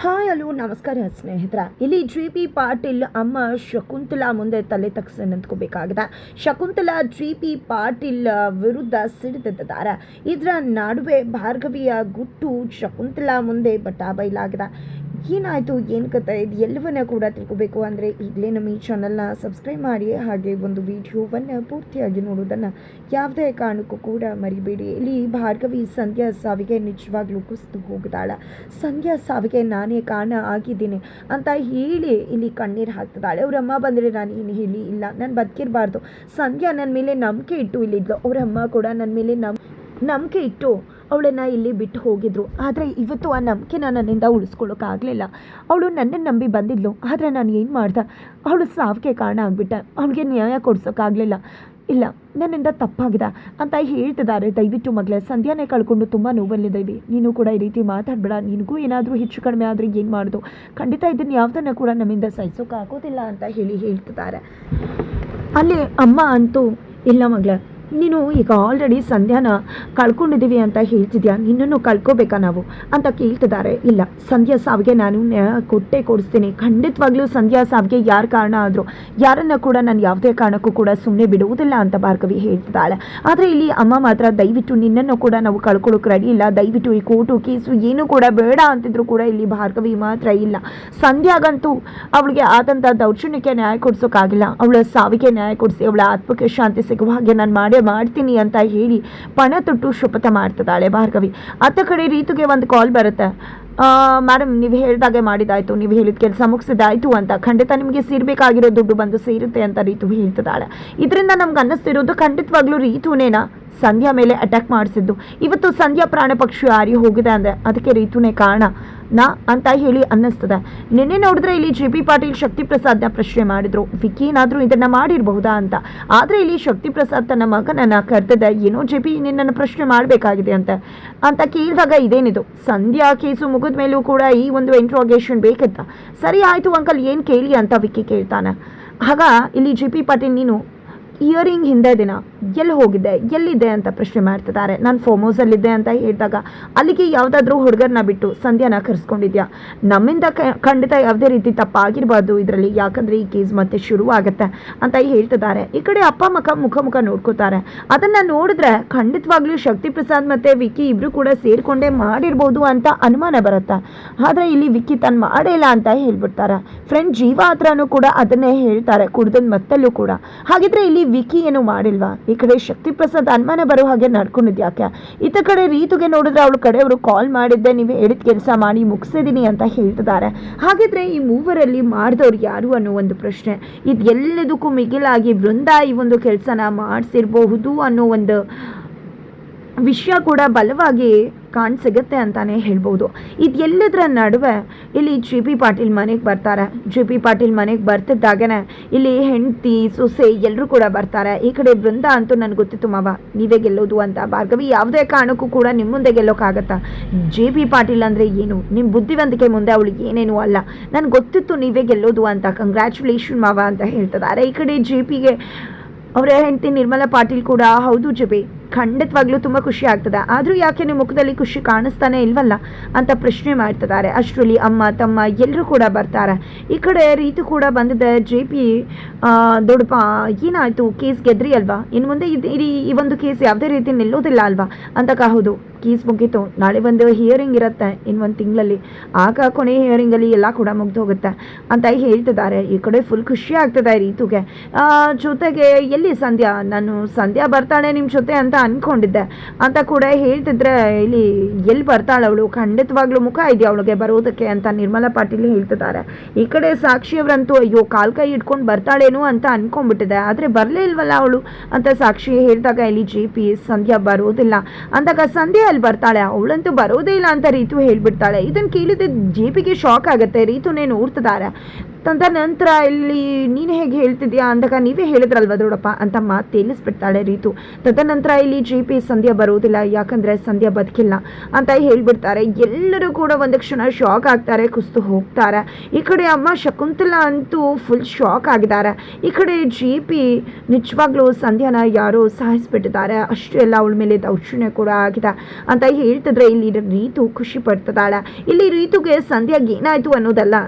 Hi hello ನಮಸ್ಕಾರ ಸ್ನೇಹಿತರ. ಇಲ್ಲಿ ಜಿ ಪಿ ಪಾಟೀಲ್ ಅಮ್ಮ ಶಕುಂತಲಾ ಮುಂದೆ ತಲೆ ತಕ್ಕ ನಿಂತ್ಕೋಬೇಕಾಗಿದೆ. ಶಕುಂತಲಾ ಜಿ ಪಿ ಪಾಟೀಲ್ ವಿರುದ್ಧ ಸಿಡಿದಿದ್ದಾರೆ ಇದರ ನಡುವೆ ಭಾರ್ಗವಿಯ ಗುಟ್ಟು ಶಕುಂತಲಾ ಮುಂದೆ ಬಟಾ ಬಯಲಾಗಿದೆ ಏನಾಯಿತು? ಏನು ಕತೆ ಇದು ಎಲ್ಲವನ್ನ ಕೂಡ ತಿಳ್ಕೋಬೇಕು ಅಂದರೆ ಈಗಲೇ ನಮ್ಮ ಈ ಚಾನಲ್ನ ಸಬ್ಸ್ಕ್ರೈಬ್ ಮಾಡಿ, ಹಾಗೆ ಒಂದು ವಿಡಿಯೋವನ್ನು ಪೂರ್ತಿಯಾಗಿ ನೋಡೋದನ್ನು ಯಾವುದೇ ಕಾರಣಕ್ಕೂ ಕೂಡ ಮರಿಬೇಡಿ. ಇಲ್ಲಿ ಭಾರ್ಗವಿ ಸಂಧ್ಯಾ ಸಾವಿಗೆ ನಿಜವಾಗ್ಲೂ ಕುಸಿದು ಹೋಗ್ತಾಳೆ ಸಂಧ್ಯಾ ಸಾವಿಗೆ ನಾನೇ ಕಾರಣ ಆಗಿದ್ದೀನಿ ಅಂತ ಹೇಳಿ ಇಲ್ಲಿ ಕಣ್ಣೀರು ಹಾಕ್ತಿದ್ದಾಳೆ. ಅವರಮ್ಮ ಬಂದರೆ ನಾನು ಏನು ಹೇಳಿ? ಇಲ್ಲ, ನಾನು ಬದುಕಿರಬಾರ್ದು. ಸಂಧ್ಯಾ ನನ್ನ ಮೇಲೆ ನಂಬಿಕೆ ಇಟ್ಟು ಇಲ್ಲಿದ್ಲು. ಅವರಮ್ಮ ಕೂಡ ನನ್ನ ಮೇಲೆ ನಂಬ ನಂಬಿಕೆ ಇಟ್ಟು ಅವಳನ್ನು ಇಲ್ಲಿ ಬಿಟ್ಟು ಹೋಗಿದ್ರು. ಆದರೆ ಇವತ್ತು ಆ ನಂಬಿಕೆನ ನನ್ನಿಂದ ಉಳಿಸ್ಕೊಳ್ಳೋಕ್ಕಾಗಲಿಲ್ಲ ಅವಳು ನನ್ನನ್ನು ನಂಬಿ ಬಂದಿದ್ಲು. ಆದರೆ ನಾನು ಏನು ಮಾಡ್ದೆ? ಅವಳು ಸಾವಿಗೆ ಕಾರಣ ಆಗಿಬಿಟ್ಟೆ. ಅವಳಿಗೆ ನ್ಯಾಯ ಕೊಡ್ಸೋಕ್ಕಾಗಲಿಲ್ಲ ಇಲ್ಲ, ನನ್ನಿಂದ ತಪ್ಪಾಗಿದೆ ಅಂತ ಹೇಳ್ತಿದ್ದಾರೆ ದಯವಿಟ್ಟು ಮಗಳೇ, ಸಂಧ್ಯಾನೇ ಕಳ್ಕೊಂಡು ತುಂಬ ನೋವಲ್ಲಿದ್ದೀವಿ ನೀನು ಕೂಡ ಈ ರೀತಿ ಮಾತಾಡಬೇಡ. ನಿನಗೂ ಏನಾದರೂ ಹೆಚ್ಚು ಕಡಿಮೆ ಆದರೆ ಏನು ಮಾಡೋದು? ಖಂಡಿತ ಇದನ್ನು ಯಾವುದನ್ನು ಕೂಡ ನಮ್ಮಿಂದ ಸಹಿಸೋಕ್ಕಾಗೋದಿಲ್ಲ ಅಂತ ಹೇಳಿ ಹೇಳ್ತಿದ್ದಾರೆ ಅಲ್ಲಿ ಅಮ್ಮ ಅಂತೂ, ಇಲ್ಲ ಮಗಳೇ ನೀನು ಈಗ ಆಲ್ರೆಡಿ ಸಂಧ್ಯಾನ ಕಳ್ಕೊಂಡಿದ್ದೀವಿ ಅಂತ ಹೇಳ್ತಿದ್ಯಾ? ನಿನ್ನನ್ನು ಕಳ್ಕೋಬೇಕಾ ನಾವು? ಅಂತ ಕೇಳ್ತಿದ್ದಾರೆ. ಇಲ್ಲ, ಸಂಧ್ಯಾ ಸಾವಿಗೆ ನಾನು ಕೊಟ್ಟೆ ಕೊಡಿಸ್ತೀನಿ. ಖಂಡಿತವಾಗ್ಲೂ ಸಂಧ್ಯಾ ಸಾವಿಗೆ ಯಾರು ಕಾರಣ ಆದರೂ, ಯಾರನ್ನು ಕೂಡ ನಾನು ಯಾವುದೇ ಕಾರಣಕ್ಕೂ ಕೂಡ ಸುಮ್ಮನೆ ಬಿಡುವುದಿಲ್ಲ ಅಂತ ಭಾರ್ಗವಿ ಹೇಳ್ತಿದ್ದಾಳೆ. ಆದರೆ ಇಲ್ಲಿ ಅಮ್ಮ ಮಾತ್ರ ದಯವಿಟ್ಟು ನಿನ್ನನ್ನು ಕೂಡ ನಾವು ಕಳ್ಕೊಳ್ಳೋಕೆ ರೆಡಿ ಇಲ್ಲ. ದಯವಿಟ್ಟು ಈ ಕೋಟು ಕೀಸು ಏನೂ ಕೂಡ ಬೇಡ ಅಂತಿದ್ರು ಕೂಡ ಇಲ್ಲಿ ಭಾರ್ಗವಿ ಮಾತ್ರ ಇಲ್ಲ. ಸಂಧ್ಯಾಗಂತೂ ಅವಳಿಗೆ ಆದಂಥ ದೌರ್ಜನ್ಯಕ್ಕೆ ನ್ಯಾಯ ಕೊಡಿಸೋಕ್ಕಾಗಿಲ್ಲ ಅವಳ ಸಾವಿಗೆ ನ್ಯಾಯ ಕೊಡಿಸಿ, ಅವಳ ಆತ್ಮಕ್ಕೆ ಶಾಂತಿ ಸಿಗುವ ಹಾಗೆ ನಾನು ಮಾಡೇ ಮಾಡ್ತೀನಿ ಅಂತ ಹೇಳಿ ಪಣ ತೊಟ್ಟು ಶಪಥ ಮಾಡ್ತದಾಳೆ ಭಾರ್ಗವಿ. ಅತ್ತ ಕಡೆ ರೀತುಗೆ ಒಂದು ಕಾಲ್ ಬರುತ್ತೆ. ಮ್ಯಾಡಮ್ ನೀವು ಹೇಳಿದಾಗೆ ಮಾಡಿದಾಯ್ತು. ನೀವು ಹೇಳಿದ ಕೆಲಸ ಮುಗಿಸಿದಾಯ್ತು ಅಂತ. ಖಂಡಿತ ನಿಮಗೆ ಸೇರ್ಬೇಕಾಗಿರೋ ದುಡ್ಡು ಬಂದು ಸೇರುತ್ತೆ ಅಂತ ರೀತು ಹೇಳ್ತಿದ್ದಾಳೆ. ಇದರಿಂದ ನಮ್ಗೆ ಅನ್ನಿಸ್ತಿರೋದು ಖಂಡಿತವಾಗ್ಲೂ ರೀತುನೇನ? ಸಂಧ್ಯಾ ಮೇಲೆ ಅಟ್ಯಾಕ್ ಮಾಡಿಸಿದ್ದು. ಇವತ್ತು ಸಂಧ್ಯಾ ಪ್ರಾಣ ಪಕ್ಷಿ ಹಾರಿ ಹೋಗಿದೆ ಅಂದರೆ ಅದಕ್ಕೆ ರೀತುನೇ ಕಾರಣ. ನಾ ಅಂತ ಹೇಳಿ ಅನ್ನಿಸ್ತದೆ. ನಿನ್ನೆ ನೋಡಿದ್ರೆ ಇಲ್ಲಿ ಜೆ ಪಿ ಪಾಟೀಲ್ ಶಕ್ತಿ ಪ್ರಸಾದ್ನ ಪ್ರಶ್ನೆ ಮಾಡಿದ್ರು. ವಿಕ್ಕಿ ಏನಾದರೂ ಇದನ್ನ ಮಾಡಿರಬಹುದಾ ಅಂತ. ಆದರೆ ಇಲ್ಲಿ ಶಕ್ತಿ ಪ್ರಸಾದ್ ತನ್ನ ಮಗನನ್ನ ಕರೆದಿದ್ದ ಏನೋ ಜೆ ಪಿ ನಿನ್ನನ್ನು ಪ್ರಶ್ನೆ ಮಾಡಬೇಕಾಗಿದೆ ಅಂತ. ಅಂತ ಕೇಳಿದಾಗ ಇದೇನಿದು? ಸಂಧ್ಯಾ ಕೇಸು ಮುಗಿದ ಮೇಲೂ ಕೂಡ ಈ ಒಂದು ಇಂಟ್ರೋಗೇಷನ್ ಬೇಕಂತ ಸರಿ ಆಯಿತು ಅಂಕಲ್, ಏನು ಕೇಳಿ ಅಂತ ವಿಕ್ಕಿ ಕೇಳ್ತಾನೆ. ಆಗ ಇಲ್ಲಿ ಜೆ ಪಿ ಪಾಟೀಲ್, ನೀನು ಇಯರಿಂಗ್ ಹಿಂದೆ ದಿನ ಎಲ್ಲಿ ಹೋಗಿದ್ದೆ ಎಲ್ಲಿದೆ ಅಂತ ಪ್ರಶ್ನೆ ಮಾಡ್ತಿದ್ದಾರೆ. ನಾನು ಫೋಮ್ ಹೌಸಲ್ಲಿದ್ದೆ ಅಂತ ಹೇಳಿದಾಗ ಅಲ್ಲಿಗೆ ಯಾವುದಾದ್ರೂ ಹುಡುಗರನ್ನ ಬಿಟ್ಟು ಸಂಧ್ಯಾನ ಕರೆಸ್ಕೊಂಡಿದ್ಯಾ? ನಮ್ಮಿಂದ ಖಂಡಿತ ಯಾವುದೇ ರೀತಿ ತಪ್ಪಾಗಿರ್ಬಾರ್ದು ಇದರಲ್ಲಿ, ಯಾಕಂದರೆ ಈ ಕೇಸ್ ಮತ್ತೆ ಶುರು ಆಗುತ್ತೆ ಅಂತ ಹೇಳ್ತಿದ್ದಾರೆ. ಈ ಕಡೆ ಅಪ್ಪ ಮಕ್ಕ ಮುಖ ಮುಖ ನೋಡ್ಕೋತಾರೆ. ಅದನ್ನು ನೋಡಿದ್ರೆ ಖಂಡಿತವಾಗ್ಲೂ ಶಕ್ತಿ ಪ್ರಸಾದ್ ಮತ್ತು ವಿಕ್ಕಿ ಇಬ್ಬರು ಕೂಡ ಸೇರಿಕೊಂಡೇ ಮಾಡಿರ್ಬೋದು ಅಂತ ಅನುಮಾನ ಬರುತ್ತೆ. ಆದರೆ ಇಲ್ಲಿ ವಿಕ್ಕಿ ತಾನು ಮಾಡೇ ಇಲ್ಲ ಅಂತ ಹೇಳ್ಬಿಡ್ತಾರೆ. ಫ್ರೆಂಡ್ ಜೀವ ಹತ್ರನೂ ಕೂಡ ಅದನ್ನೇ ಹೇಳ್ತಾರೆ ಕುಡ್ದನ್ ಮತ್ತಲ್ಲೂ ಕೂಡ. ಹಾಗಿದ್ರೆ ಇಲ್ಲಿ ವಿಕ್ಕಿ ಏನು ಮಾಡಿಲ್ವಾ? ಈ ಕಡೆ ಶಕ್ತಿ ಪ್ರಸಾದ್ ಅನುಮಾನ ಬರೋ ಹಾಗೆ ನಡ್ಕೊಂಡಿದ್ದೆ ಯಾಕೆ? ಈತ ಕಡೆ ರೀತುಗೆ ನೋಡಿದ್ರೆ ಅವಳ ಕಡೆಯವರು ಕಾಲ್ ಮಾಡಿದ್ದೆ, ನೀವು ಹೇಳಿದ ಕೆಲಸ ಮಾಡಿ ಮುಗಿಸಿದ್ದೀನಿ ಅಂತ ಹೇಳ್ತಿದ್ದಾರೆ. ಹಾಗಿದ್ರೆ ಈ ಮೂವರಲ್ಲಿ ಮಾಡಿದವ್ರು ಯಾರು ಅನ್ನೋ ಒಂದು ಪ್ರಶ್ನೆ. ಇದು ಎಲ್ಲದಕ್ಕೂ ಮಿಗಿಲಾಗಿ ವೃಂದ ಈ ಒಂದು ಕೆಲಸನ ಮಾಡಿಸಿರಬಹುದು ಅನ್ನೋ ಒಂದು ವಿಷಯ ಕೂಡ ಬಲವಾಗಿ ಕಾಣ್ ಸಿಗುತ್ತೆ ಅಂತಾನೆ ಹೇಳ್ಬೋದು. ಇದೆಲ್ಲದರ ನಡುವೆ ಇಲ್ಲಿ ಜಿ ಪಿ ಪಾಟೀಲ್ ಮನೆಗೆ ಬರ್ತಾರೆ. ಜಿ ಪಿ ಪಾಟೀಲ್ ಮನೆಗೆ ಬರ್ತಿದ್ದಾಗನೇ ಇಲ್ಲಿ ಹೆಂಡತಿ, ಸೊಸೆ ಎಲ್ಲರೂ ಕೂಡ ಬರ್ತಾರೆ. ಈ ಕಡೆ ಬೃಂದ ಅಂತೂ ನನಗೆ ಗೊತ್ತಿತ್ತು ಮಾವ. ನೀವೇ ಗೆಲ್ಲೋದು ಅಂತ. ಭಾರ್ಗವಿ, ಯಾವುದೇ ಕಾರಣಕ್ಕೂ ಕೂಡ ನಿಮ್ಮ ಮುಂದೆ ಗೆಲ್ಲೋಕ್ಕಾಗತ್ತಾ ಜೆ ಪಿ ಪಾಟೀಲ್ ಅಂದರೆ ಏನು? ನಿಮ್ಮ ಬುದ್ಧಿವಂತಿಕೆ ಮುಂದೆ ಅವಳಿಗೆ ಏನೇನು ಅಲ್ಲ. ನನಗೆ ಗೊತ್ತಿತ್ತು ನೀವೇ ಗೆಲ್ಲೋದು ಅಂತ. ಕಂಗ್ರ್ಯಾಚುಲೇಷನ್ ಮಾವ ಅಂತ ಹೇಳ್ತಿದ್ದಾರೆ. ಈ ಕಡೆ ಜೆ ಪಿಗೆ, ಅವರ ಹೆಂಡತಿ ನಿರ್ಮಲಾ ಪಾಟೀಲ್ ಕೂಡ ಹೌದು ಜಬಿ ಖಂಡಿತವಾಗ್ಲೂ ತುಂಬ ಖುಷಿ ಆಗ್ತದೆ. ಆದರೂ ಯಾಕೆ ನಿಮ್ಮ ಮುಖದಲ್ಲಿ ಖುಷಿ ಕಾಣಿಸ್ತಾನೆ ಇಲ್ವಲ್ಲ ಅಂತ ಪ್ರಶ್ನೆ ಮಾಡ್ತಿದ್ದಾರೆ. ಅಷ್ಟರಲ್ಲಿ ಅಮ್ಮ, ತಮ್ಮ ಎಲ್ಲರೂ ಕೂಡ ಬರ್ತಾರೆ. ಈ ಕಡೆ ರೀತು ಕೂಡ ಬಂದಿದೆ. ಜೆ ಪಿ ದೊಡ್ಡಪ್ಪ, ಏನಾಯಿತು? ಕೇಸ್ ಗೆದ್ರಿ ಅಲ್ವಾ? ಇನ್ನು ಮುಂದೆ ಈ ಒಂದು ಕೇಸ್ ಯಾವುದೇ ರೀತಿ ನಿಲ್ಲೋದಿಲ್ಲ ಅಲ್ವಾ? ಅಂತ ಹೌದು ಕೇಸ್ ಮುಗೀತು. ನಾಳೆ ಒಂದು ಹಿಯರಿಂಗ್ ಇರುತ್ತೆ ಇನ್ನು ಒಂದು ತಿಂಗಳಲ್ಲಿ. ಆಗ ಕೊನೆ ಹಿಯರಿಂಗಲ್ಲಿ ಎಲ್ಲ ಕೂಡ ಮುಗ್ದು ಹೋಗುತ್ತೆ ಅಂತ ಹೇಳ್ತಿದ್ದಾರೆ. ಈ ಕಡೆ ಫುಲ್ ಖುಷಿ ಆಗ್ತದೆ ರೀತುಗೆ. ಜೊತೆಗೆ ಎಲ್ಲಿ ಸಂಧ್ಯಾ? ನಾನು ಸಂಧ್ಯಾ ಬರ್ತಾಳೆ ನಿಮ್ಮ ಜೊತೆ ಅಂತ ಅನ್ಕೊಂಡಿದ್ದೆ. ಅಂತ ಕೂಡ ಹೇಳ್ತಿದ್ರೆ, ಇಲ್ಲಿ ಎಲ್ಲಿ ಬರ್ತಾಳೆ ಅವಳು? ಖಂಡಿತವಾಗ್ಲೂ ಮುಖ ಇದೆಯಾ ಅವಳಿಗೆ ಬರೋದಕ್ಕೆ ಅಂತ ನಿರ್ಮಲಾ ಪಾಟೀಲ್ ಹೇಳ್ತಿದ್ದಾರೆ. ಈ ಕಡೆ ಸಾಕ್ಷಿಯವರಂತೂ ಅಯ್ಯೋ, ಕಾಲ್ ಕೈ ಇಟ್ಕೊಂಡು ಬರ್ತಾಳೇನೋ ಅಂತ ಅನ್ಕೊಂಡ್ಬಿಟ್ಟಿದೆ. ಆದರೆ ಬರಲೇ ಇಲ್ವಲ್ಲ ಅವಳು? ಅಂತ ಸಾಕ್ಷಿ ಹೇಳಿದಾಗ, ಇಲ್ಲಿ ಜಿ ಪಿ ಸಂಧ್ಯಾ ಬರೋದಿಲ್ಲ. ಅಂದಾಗ, ಸಂಧ್ಯಾ ಅಲ್ಲಿ ಬರ್ತಾಳೆ? ಅವಳಂತೂ ಬರೋದೇ ಇಲ್ಲ ಅಂತ ರೀತು ಹೇಳ್ಬಿಡ್ತಾಳೆ. ಇದನ್ನು ಕೇಳಿದ ಜಿ ಪಿಗೆ ಶಾಕ್ ಆಗುತ್ತೆ. ರೀತುನೇ ನೋಡ್ತಿದ್ದಾರೆ. ತದನಂತರ ಇಲ್ಲಿ ನೀನು ಹೇಗೆ ಹೇಳ್ತಿದ್ಯಾ ಅಂದಾಗ ನೀವೇ ಹೇಳಿದ್ರಲ್ವ ದೊಡಪ್ಪ ಅಂತ ಮಾತು ತೇಲಿಸ್ಬಿಡ್ತಾಳೆ ರೀತು. ತದನಂತರ ಇಲ್ಲಿ ಜಿ ಪಿ ಸಂಧ್ಯಾ ಬರೋದಿಲ್ಲ ಯಾಕಂದರೆ ಸಂಧ್ಯಾ ಬದುಕಿಲ್ಲ ಅಂತ ಹೇಳ್ಬಿಡ್ತಾರೆ. ಎಲ್ಲರೂ ಕೂಡ ಒಂದು ಕ್ಷಣ ಶಾಕ್ ಆಗ್ತಾರೆ, ಕುಸ್ತು ಹೋಗ್ತಾರೆ. ಈ ಕಡೆ ಅಮ್ಮ ಶಕುಂತಲಾ ಅಂತೂ ಫುಲ್ ಶಾಕ್ ಆಗಿದ್ದಾರೆ. ಈ ಕಡೆ ಜಿ ಪಿ ನಿಜವಾಗ್ಲೂ ಸಂಧ್ಯಾನ ಯಾರೋ ಸಾಯಿಸ್ಬಿಟ್ಟಿದ್ದಾರೆ ಅಷ್ಟು ಎಲ್ಲ ಅವಳ ಮೇಲೆ ದೌರ್ಜನ್ಯ ಕೂಡ ಆಗಿದೆ ಅಂತ ಹೇಳ್ತಿದ್ರೆ ಇಲ್ಲಿ ರೀತು ಖುಷಿ ಪಡ್ತದಾಳೆ ಇಲ್ಲಿ ರೀತುಗೆ ಸಂಧ್ಯಾಗೆ ಏನಾಯಿತು ಅನ್ನೋದಲ್ಲ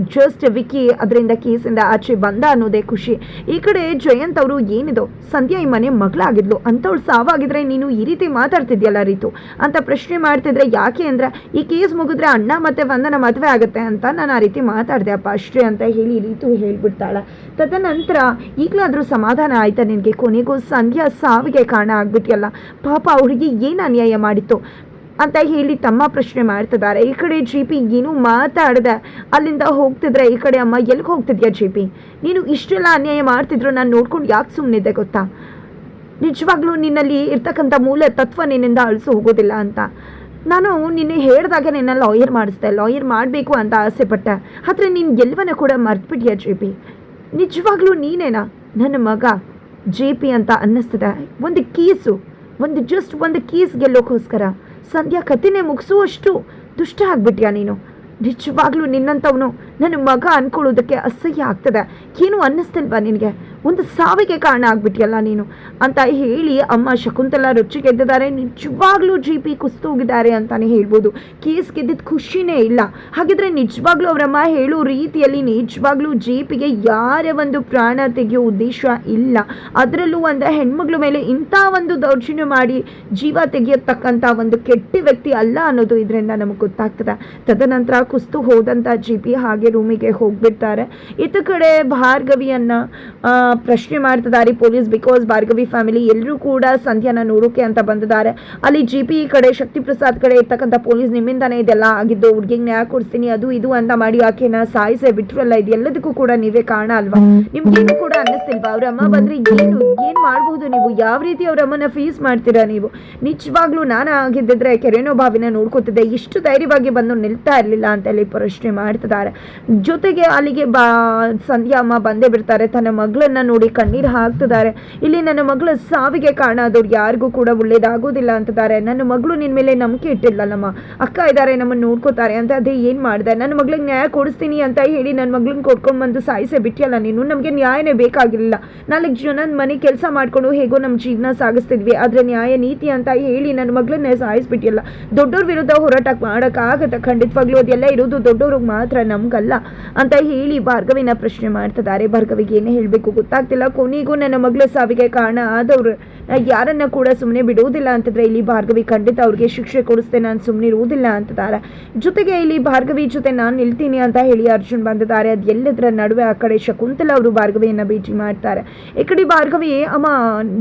ಜಸ್ಟ್ ವಿಕಿ ಅದರಿಂದ ಕೇಸಿಂದ ಆಚೆ ಬಂದ ಅನ್ನೋದೇ ಖುಷಿ. ಈ ಕಡೆ ಜಯಂತ್ ಅವರು ಏನಿದು? ಸಂಧ್ಯಾ ಈ ಮನೆ ಮಗಳಾಗಿದ್ಲು. ಅಂಥವ್ಳು ಸಾವಾಗಿದ್ರೆ ನೀನು ಈ ರೀತಿ ಮಾತಾಡ್ತಿದ್ಯಲ್ಲ ರೀತು. ಅಂತ ಪ್ರಶ್ನೆ ಮಾಡ್ತಿದ್ರೆ ಯಾಕೆ ಅಂದ್ರೆ, ಈ ಕೇಸ್ ಮುಗಿದ್ರೆ ಅಣ್ಣ ಮತ್ತೆ ವಂದನ ಮದುವೆ ಆಗುತ್ತೆ ಅಂತ ನಾನು ಆ ರೀತಿ ಮಾತಾಡಿದೆ. ಅಪ್ಪ ಅಷ್ಟೇ ಅಂತ ಹೇಳಿ ರೀತು ಹೇಳ್ಬಿಡ್ತಾಳೆ. ತದನಂತರ ಈಗಲಾದರೂ ಸಮಾಧಾನ ಆಯ್ತಾ ನಿನಗೆ? ಕೊನೆಗೂ ಸಂಧ್ಯಾ ಸಾವಿಗೆ ಕಾರಣ ಆಗ್ಬಿಟ್ಟಿಯಲ್ಲ ಪಾಪ ಅವಳಿಗೆ ಏನು ಅನ್ಯಾಯ ಮಾಡಿತ್ತು? ಅಂತ ಹೇಳಿ ತಮ್ಮ ಪ್ರಶ್ನೆ ಮಾಡ್ತಿದ್ದಾರೆ. ಈ ಕಡೆ ಜಿ ಪಿ ಏನು ಮಾತಾಡದೆ ಅಲ್ಲಿಂದ ಹೋಗ್ತಿದ್ರೆ ಈ ಕಡೆ ಅಮ್ಮ ಎಲ್ಲಿಗೆ ಹೋಗ್ತಿದ್ಯಾ ಜಿ ಪಿ ನೀನು ಇಷ್ಟೆಲ್ಲ ಅನ್ಯಾಯ ಮಾಡ್ತಿದ್ರು, ನಾನು ನೋಡ್ಕೊಂಡು ಯಾಕೆ ಸುಮ್ಮನಿದ್ದೆ ಗೊತ್ತಾ? ನಿಜವಾಗ್ಲೂ ನಿನ್ನಲ್ಲಿ ಇರ್ತಕ್ಕಂಥ ಮೂಲ ತತ್ವ ನಿನ್ನಿಂದ ಅಳಿಸು ಹೋಗೋದಿಲ್ಲ ಅಂತ. ನಾನು ನಿನ್ನೆ ಹೇಳಿದಾಗ ನಿನ್ನ ಲಾಯರ್ ಮಾಡಿಸ್ದೆ. ಲಾಯರ್ ಮಾಡಬೇಕು ಅಂತ ಆಸೆ ಪಟ್ಟೆ. ಆದರೆ ನೀನು ಎಲ್ಲವನ್ನ ಕೂಡ ಮರ್ತುಬಿಟ್ಟಿಯಾ ಜೆ ಪಿ ನಿಜವಾಗ್ಲೂ ನೀನೇನಾ? ನನ್ನ ಮಗ ಜೆ ಪಿ ಅಂತ ಅನ್ನಿಸ್ತದೆ. ಒಂದು ಕೀಸು. ಒಂದು ಜಸ್ಟ್ ಒಂದು ಕೀಸ್ ಗೆಲ್ಲೋಕ್ಕೋಸ್ಕರ. ಸಂಧ್ಯಾ ಕಥೆನೇ ಮುಗಿಸುವಷ್ಟು ದುಷ್ಟ ಆಗ್ಬಿಟ್ಯಾ ನೀನು? ನಿಜವಾಗ್ಲೂ ನಿನ್ನಂಥವನು ನನ್ನ ಮಗ ಅನ್ಕೊಳ್ಳೋದಕ್ಕೆ ಅಸಹ್ಯ ಆಗ್ತದೆ. ಏನು ಅನ್ನಿಸ್ತಿಲ್ವಾ ನಿನಗೆ? ಒಂದು ಸಾವಿಗೆ ಕಾರಣ ಆಗ್ಬಿಟ್ಟಿಯಲ್ಲ ನೀನು ಅಂತ ಹೇಳಿ ಅಮ್ಮ ಶಕುಂತಲ ರುಚಿ ಗೆದ್ದಿದ್ದಾರೆ ನಿಜವಾಗ್ಲೂ ಜಿ ಪಿ ಕುಸ್ತು ಹೋಗಿದ್ದಾರೆ ಅಂತಾನೆ ಹೇಳ್ಬೋದು. ಕೇಸ್ ಗೆದ್ದಿದ್ದ ಖುಷಿನೇ ಇಲ್ಲ. ಹಾಗಿದ್ರೆ ನಿಜವಾಗ್ಲೂ ಅವರಮ್ಮ ಹೇಳೋ ರೀತಿಯಲ್ಲಿ ನಿಜವಾಗ್ಲೂ ಜಿ ಪಿಗೆ ಯಾರ ಒಂದು ಪ್ರಾಣ ತೆಗೆಯೋ ಉದ್ದೇಶ ಇಲ್ಲ. ಅದರಲ್ಲೂ ಒಂದು ಹೆಣ್ಮಗಳ ಮೇಲೆ ಇಂಥ ಒಂದು ದೌರ್ಜನ್ಯ ಮಾಡಿ ಜೀವ ತೆಗೆಯತಕ್ಕಂಥ ಒಂದು ಕೆಟ್ಟ ವ್ಯಕ್ತಿ ಅಲ್ಲ ಅನ್ನೋದು ಇದರಿಂದ ನಮಗೆ ಗೊತ್ತಾಗ್ತದೆ. ತದನಂತರ ಕುಸ್ತು ಹೋದಂಥ ಜಿ ಪಿ ಹಾಗೆ ರೂಮಿಗೆ ಹೋಗ್ಬಿಡ್ತಾರೆ. ಇತ್ತ ಕಡೆ ಭಾರ್ಗವಿಯನ್ನ ಪ್ರಶ್ನೆ ಮಾಡ್ತಿದ್ದಾರೆ ಪೊಲೀಸ್ ಬಿಕಾಸ್ ಭಾರ್ಗವಿ ಫ್ಯಾಮಿಲಿ. ಎಲ್ಲರೂ ಕೂಡ ಸಂಧ್ಯಾನ ನೋಡೋಕೆ ಅಂತ ಬಂದಿದ್ದಾರೆ. ಅಲ್ಲಿ ಜಿ ಪಿ ಕಡೆ ಶಕ್ತಿ ಪ್ರಸಾದ್ ಕಡೆ ಇರ್ತಕ್ಕಂಥ ಪೊಲೀಸ್ ನಿಮ್ಮಿಂದಾನೇ ಇದೆಲ್ಲ ಆಗಿದ್ದು, ಹುಡುಗಿಗೆ ನ್ಯಾಯ ಕೊಡ್ತೀನಿ ಅದು ಇದು ಅಂತ ಮಾಡಿ ಆಕೆನ ಸಾಯಿಸೇ ಬಿಟ್ರಲ್ಲ ಇದು ಎಲ್ಲದಕ್ಕೂ ಕೂಡ ನೀವೇ ಕಾರಣ ಅಲ್ವಾ? ನಿಮ್ಗೇನು ಕೂಡ ಅನ್ನಿಸ್ತಿಲ್ವಾ? ಅವ್ರ ಅಮ್ಮ ಬಂದ್ರೆ ಏನು, ಏನ್ ಮಾಡಬಹುದು ನೀವು? ಯಾವ ರೀತಿ ಅವ್ರ ಅಮ್ಮನ ಫೇಸ್ ಮಾಡ್ತೀರಾ ನೀವು? ನಿಜವಾಗ್ಲೂ ನಾನು ಆಗಿದ್ದಿದ್ರೆ ಕೆರೆನೋ ಬಾವಿನ ನೋಡ್ಕೊತಿದ್ದೆ. ಇಷ್ಟು ಧೈರ್ಯವಾಗಿ ಬಂದು ನಿಲ್ತಾ ಇರಲಿಲ್ಲ ಅಂತ ಹೇಳಿ ಪ್ರಶ್ನೆ ಮಾಡ್ತಿದ್ದಾರೆ. ಜೊತೆಗೆ ಅಲ್ಲಿಗೆ ಬಾ, ಸಂಧ್ಯಾ ಅಮ್ಮ ಬಂದೇ ಬಿಡ್ತಾರೆ. ತನ್ನ ಮಗಳನ್ನ ನೋಡಿ ಕಣ್ಣೀರು ಹಾಕ್ತಿದ್ದಾರೆ. ಇಲ್ಲಿ ನನ್ನ ಮಗಳು ಸಾವಿಗೆ ಕಾರಣ ಆದವ್ರು ಯಾರಿಗೂ ಕೂಡ ಒಳ್ಳೇದಾಗೋದಿಲ್ಲ ಅಂತಿದ್ದಾರೆ. ನನ್ನ ಮಗಳು ನಿನ್ನ ಮೇಲೆ ನಂಬಿಕೆ ಇಟ್ಟಿಲ್ಲಲ್ಲಮ್ಮ ಅಕ್ಕ ಇದ್ದಾರೆ ನಮ್ಮನ್ನು ನೋಡ್ಕೋತಾರೆ ಅಂತ ಅದೇ ಏನು ಮಾಡಿದೆ? ನನ್ನ ಮಗಳಿಗೆ ನ್ಯಾಯ ಕೊಡಿಸ್ತೀನಿ ಅಂತ ಹೇಳಿ ನನ್ನ ಮಗಳನ್ನ ಕೊಡ್ಕೊಂಡು ಬಂದು ಸಾಯಿಸೇ ಬಿಟ್ಟಿಯಲ್ಲ ನೀನು? ನಮಗೆ ನ್ಯಾಯನೇ ಬೇಕಾಗಿರಲಿಲ್ಲ. ನಾಲ್ಕು ಜನ ಮನೆ ಕೆಲಸ ಮಾಡ್ಕೊಂಡು ಹೇಗೋ ನಮ್ಮ ಜೀವನ ಸಾಗಿಸ್ತಿದ್ವಿ. ಆದರೆ ನ್ಯಾಯ ನೀತಿ ಅಂತ ಹೇಳಿ ನನ್ನ ಮಗಳನ್ನೇ ಸಾಯಿಸ್ಬಿಟ್ಟಿಯಲ್ಲ ದೊಡ್ಡವ್ರ ವಿರುದ್ಧ ಹೋರಾಟ ಮಾಡೋಕ್ಕಾಗತ್ತೆ ಖಂಡಿತವಾಗ್ಲೂ ಅದೆಲ್ಲ ಇರೋದು ದೊಡ್ಡವ್ರಿಗೆ ಮಾತ್ರ ನಮಗಲ್ಲ ಅಂತ ಹೇಳಿ ಭಾರ್ಗವಿನ ಪ್ರಶ್ನೆ ಮಾಡ್ತಿದ್ದಾರೆ. ಭಾರ್ಗವಿಗೆ ಏನೇ ಹೇಳಬೇಕು ಗೊತ್ತಾಗ್ತಿಲ್ಲ. ಕೊನೆಗೂ ನನ್ನ ಮಗಳ ಸಾವಿಗೆ ಕಾರಣ ಆದವ್ರು. ಯಾರನ್ನ ಕೂಡ ಸುಮ್ಮನೆ ಬಿಡುವುದಿಲ್ಲ ಅಂತಂದ್ರೆ ಇಲ್ಲಿ ಭಾರ್ಗವಿ ಖಂಡಿತ ಅವ್ರಿಗೆ ಶಿಕ್ಷೆ ಕೊಡಿಸ್ತೆ ನಾನು ಸುಮ್ಮನೆ ಇರುವುದಿಲ್ಲ ಅಂತಿದ್ದಾರೆ. ಜೊತೆಗೆ ಇಲ್ಲಿ ಭಾರ್ಗವಿ ಜೊತೆ ನಾನು ನಿಲ್ತೀನಿ ಅಂತ ಹೇಳಿ ಅರ್ಜುನ್ ಬಂದಿದ್ದಾರೆ. ಅದು ಎಲ್ಲದರ ನಡುವೆ ಆ ಕಡೆ ಶಕುಂತಲ ಅವರು ಭಾರ್ಗವಿಯನ್ನ ಭೇಟಿ ಮಾಡ್ತಾರೆ. ಈ ಕಡೆ ಭಾರ್ಗವಿ, ಅಮ್ಮ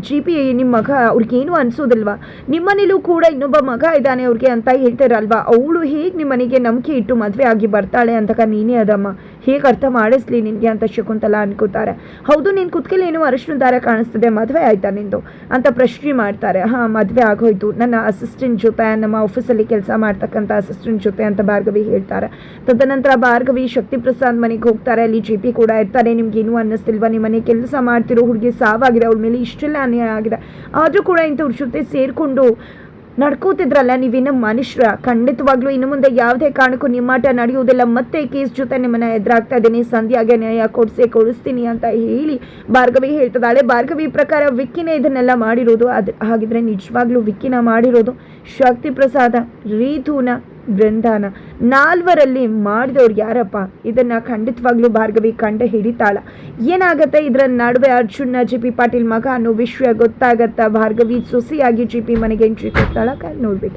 ಜಿ ಪಿ ನಿಮ್ಮ ಮಗ, ಅವ್ರಿಗೇನು ಅನ್ಸೋದಿಲ್ವಾ? ನಿಮ್ಮನೇಲೂ ಕೂಡ ಇನ್ನೊಬ್ಬ ಮಗ ಇದ್ದಾನೆ ಅವ್ರಿಗೆ ಅಂತ ಹೇಳ್ತಾರಲ್ವಾ? ಅವಳು ಹೇಗೆ ನಿಮ್ಮನೆಗೆ ನಂಬಿಕೆ ಇಟ್ಟು ಮದುವೆ ಆಗಿ ಬರ್ತಾಳೆ ಅಂತಕ ನೀನೇ ಅದಮ್ಮ. ಹೇಗೆ ಅರ್ಥ ಮಾಡಿಸ್ಲಿ ನಿನಗೆ ಅಂತ ಶಕುಂತಲ ಅನ್ಕೋತಾರೆ. ಹೌದು, ನೀನು ಕುತ್ಕಲ್ಲಿ ಏನೋ ಅರಿಶಿನ ದಾರ ಕಾಣಿಸ್ತಿದೆ. ಮದುವೆ ಆಯ್ತಾ ನಿಂದು? ಅಂತ ಪ್ರಶ್ನೆ ಮಾಡ್ತಾರೆ. ಹಾಂ, ಮದುವೆ ಆಗೋಯ್ತು. ನನ್ನ ಅಸಿಸ್ಟೆಂಟ್ ಜೊತೆ, ನಮ್ಮ ಆಫೀಸಲ್ಲಿ ಕೆಲಸ ಮಾಡ್ತಕ್ಕಂಥ ಅಸಿಸ್ಟೆಂಟ್ ಜೊತೆ ಅಂತ ಭಾರ್ಗವಿ ಹೇಳ್ತಾರೆ. ತದನಂತರ ಭಾರ್ಗವಿ ಶಕ್ತಿ ಪ್ರಸಾದ್ ಮನೆಗೆ ಹೋಗ್ತಾರೆ. ಅಲ್ಲಿ ಜಿ ಪಿ ಕೂಡ ಇರ್ತಾರೆ. ನಿಮ್ಗೆ ಏನೂ ಅನ್ನಿಸ್ತಿಲ್ವಾ? ನಿಮ್ಮ ಮನೆ ಕೆಲಸ ಮಾಡ್ತಿರೋ ಹುಡುಗಿ ಸಾವಾಗಿದೆ. ಅವ್ರ ಮೇಲೆ ಇಷ್ಟೆಲ್ಲ ಅನ್ಯಾಯ ಆಗಿದೆ. ಆದರೂ ಕೂಡ ಇಂಥವ್ರ ಜೊತೆ ಸೇರಿಕೊಂಡು ನಡ್ಕೋತಿದ್ರಲ್ಲ, ನೀವಿನ್ನು ಮನುಷ್ಯರ, ಖಂಡಿತವಾಗ್ಲೂ ಇನ್ನು ಮುಂದೆ ಯಾವುದೇ ಕಾರಣಕ್ಕೂ ನಿಮ್ಮಾಟ ನಡೆಯುವುದಿಲ್ಲ. ಮತ್ತೆ ಕೇಸ್ ಜೊತೆ ನಿಮ್ಮನ್ನ ಎದುರಾಗ್ತಾ ಇದ್ದೀನಿ. ಸಂಧ್ಯಾಗೆ ನ್ಯಾಯ ಕೊಡಿಸಿ ಕೊಡಿಸ್ತೀನಿ ಅಂತ ಹೇಳಿ ಭಾರ್ಗವಿ ಹೇಳ್ತಿದ್ದಾಳೆ. ಭಾರ್ಗವಿ ಪ್ರಕಾರ ವಿಕ್ಕಿನೇ ಇದನ್ನೆಲ್ಲ ಮಾಡಿರೋದು. ಅದು ಹಾಗಿದ್ರೆ ನಿಜವಾಗ್ಲೂ ವಿಕ್ಕಿನ ಮಾಡಿರೋದು ಶಕ್ತಿ ಪ್ರಸಾದ ರೀತುನ ಬೃಂದಾನ ನಾಲ್ವರಲ್ಲಿ ಮಾಡಿದವ್ರು ಯಾರಪ್ಪ? ಇದನ್ನ ಖಂಡಿತವಾಗ್ಲೂ ಭಾರ್ಗವಿ ಕಂಡ ಹಿಡಿತಾಳ. ಏನಾಗತ್ತೆ ಇದರ ನಡುವೆ ಅರ್ಜುನ ಜಿ ಪಾಟೀಲ್ ಮಗ ಅನ್ನೋ ವಿಷಯ ಗೊತ್ತಾಗತ್ತಾ? ಭಾರ್ಗವಿ ಸುಸಿಯಾಗಿ ಜಿ ಪಿ ಮನೆಗೆ ಎಂಟ್ರಿ ಕೊಡ್ತಾಳ ನೋಡ್ಬೇಕು.